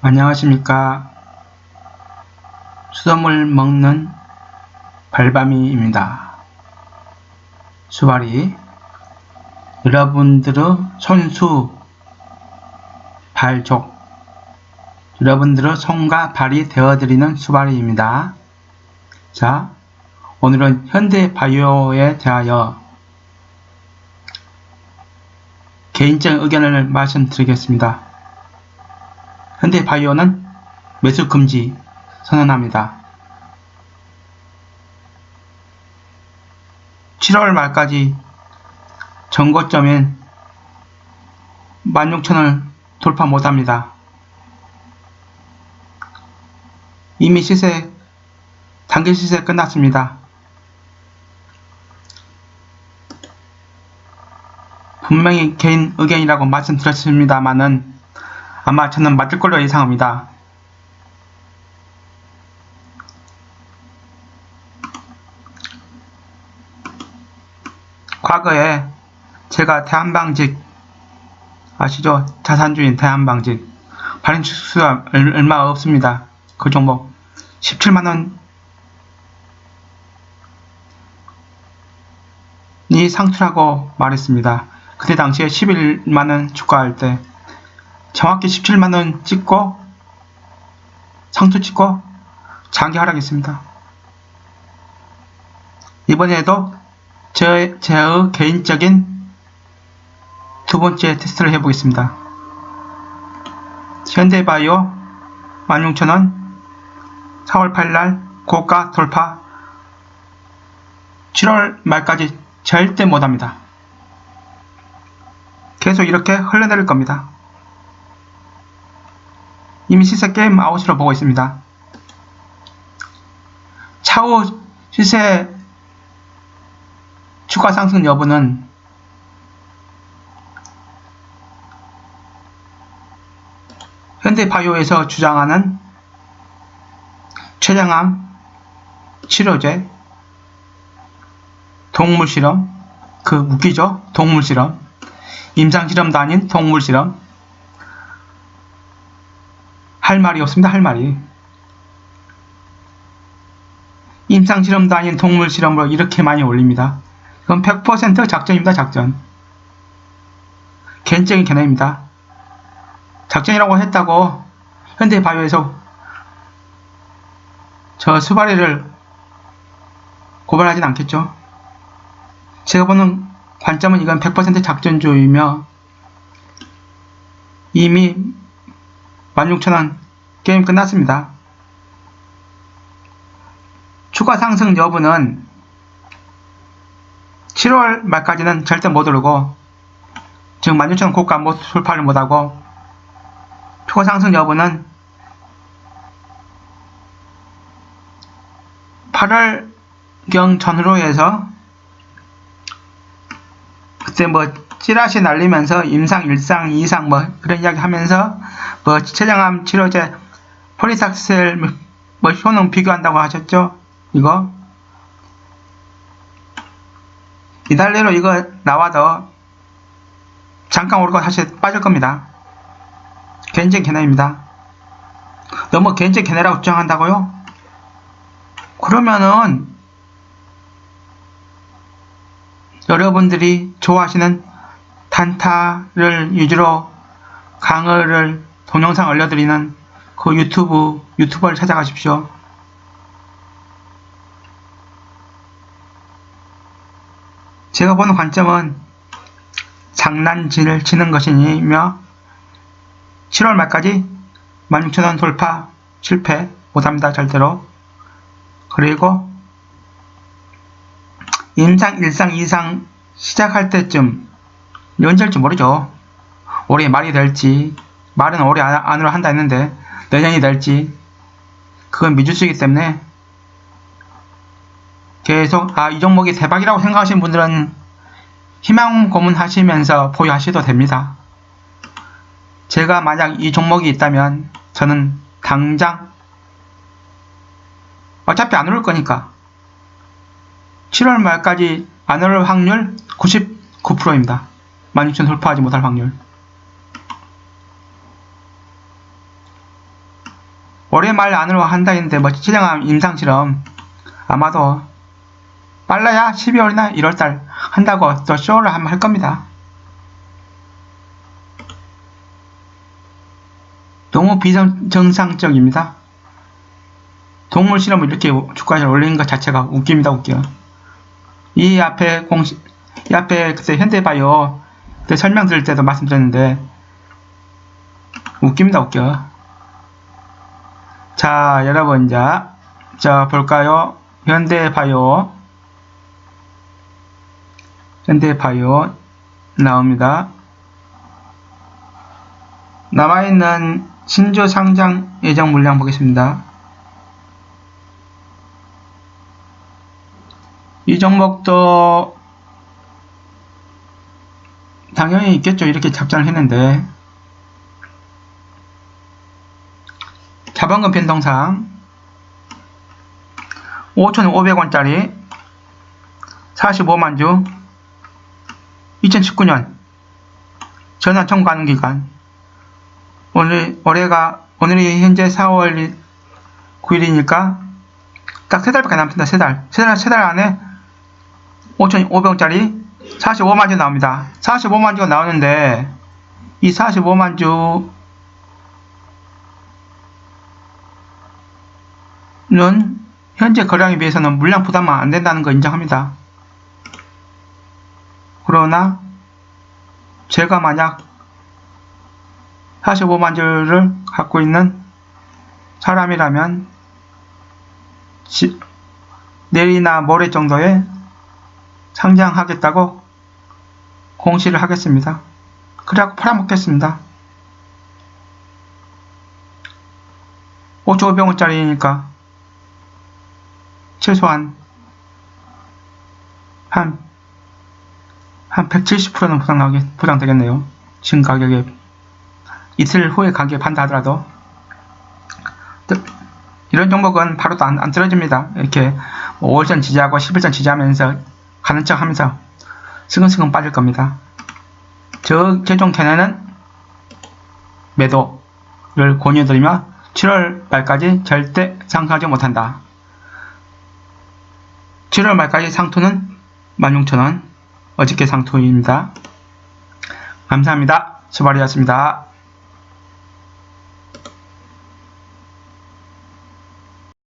안녕하십니까. 수돗물 먹는 발밤이입니다. 수발이 여러분들의 손수 발족 여러분들의 손과 발이 되어드리는 수발이입니다. 자, 오늘은 현대 바이오에 대하여 개인적 의견을 말씀드리겠습니다. 현대 바이오는 매수 금지 선언합니다. 7월 말까지 전고점인 16,000을 돌파 못합니다. 이미 시세, 단기 시세 끝났습니다. 분명히 개인 의견이라고 말씀드렸습니다만은 아마 저는 맞을 걸로 예상합니다. 과거에 제가 대한방직 아시죠? 자산주인 대한방직 발행 수가 얼마 없습니다. 그 종목 17만원 이 상투라고 말했습니다. 그때 당시에 11만원 주가할 때 정확히 17만원 찍고 상투 찍고 장기 하락했습니다. 이번에도 제, 제의 개인적인 두 번째 테스트를 해보겠습니다. 현대바이오 16,000원 4월 8일 고가 돌파 7월 말까지 절대 못합니다. 계속 이렇게 흘러내릴 겁니다. 이미 시세 게임 아웃으로 보고 있습니다. 차후 시세 추가 상승 여부는 현대바이오에서 주장하는 췌장암 치료제 동물실험 그 웃기죠? 동물실험 임상실험도 아닌 동물실험 할 말이 없습니다. 할 말이 임상실험도 아닌 동물실험으로 이렇게 많이 올립니다. 그건 100% 작전입니다. 작전. 개인적인 견해입니다. 작전이라고 했다고 현대바이오에서 저 수바리를 고발하진 않겠죠. 제가 보는 관점은 이건 100% 작전주의며 이미 16,000원 게임 끝났습니다. 추가 상승 여부는 7월 말까지는 절대 못 오르고 지금 16,000원 고가 못 돌파를 못하고 추가 상승 여부는 8월경 전후로 해서 그때 뭐 찌라시 날리면서 임상, 일상, 이상 뭐 그런 이야기 하면서 뭐 췌장암 치료제 폴리삭셀 뭐 효능 비교한다고 하셨죠? 이거 이달 내로 이거 나와도 잠깐 오르고 다시 빠질 겁니다. 개인적 견해입니다. 너무 개인적 견해라고 주장한다고요? 그러면은 여러분들이 좋아하시는 단타를 위주로 강의를 동영상 올려드리는 그 유튜브 유튜버를 찾아가십시오. 제가 보는 관점은 장난질을 치는 것이며 7월 말까지 16,000원 돌파 실패 못합니다. 절대로. 그리고 임상, 일상, 이상 시작할 때쯤 언제일지 모르죠. 올해 말이 될지 말은 올해 안으로 한다 했는데 내년이 될지 그건 미주수이기 때문에 계속 아 이 종목이 대박이라고 생각하시는 분들은 희망 고문하시면서 보유하셔도 됩니다. 제가 만약 이 종목이 있다면 저는 당장 어차피 안 오를 거니까 7월 말까지 안 오를 확률 99%입니다. 16,000 돌파하지 못할 확률. 올해 말 안으로 한다 했는데 뭐 시장암 임상실험 아마도 빨라야 12월이나 1월달 한다고 또 쇼를 한번 할 겁니다. 너무 비정상적입니다. 동물 실험을 이렇게 주가에 올리는 것 자체가 웃깁니다, 웃겨. 이 앞에 공식, 이 앞에 그때 현대바이오 그때 설명 드릴 때도 말씀드렸는데, 웃깁니다, 웃겨. 자, 여러분, 이제, 자, 볼까요? 현대바이오, 현대바이오 나옵니다. 남아있는 신조 상장 예정 물량 보겠습니다. 이 종목도 당연히 있겠죠. 이렇게 작전을 했는데 자본금 변동상 5,500원짜리 45만 주 2019년 전환 청구하는 기간 오늘 올해가 오늘이 현재 4월 9일이니까 딱 세 달밖에 남습니다. 세 달. 세 달, 세 달 안에 5,500원짜리 45만 주 나옵니다. 45만 주가 나오는데 이 45만 주는 현재 거량에 비해서는 물량 부담은 안 된다는 거 인정합니다. 그러나 제가 만약 45만 주를 갖고 있는 사람이라면 지- 내일이나 모레 정도에 상장하겠다고 공시를 하겠습니다. 그래갖고 팔아먹겠습니다. 5,500원짜리니까 최소한 한, 한 170%는 보장하게, 보장되겠네요. 지금 가격에 이틀 후에 가격에 판다 하더라도 또 이런 종목은 바로 또 안, 안 떨어집니다. 이렇게 5일선 지지하고 10일선 지지하면서 가는 척 하면서 스근스근 빠질 겁니다. 저 최종 캐너는 매도를 권유드리며 7월 말까지 절대 상하지 못한다. 7월 말까지 상투는 16,000원 어저께 상투입니다. 감사합니다. 수발이었습니다.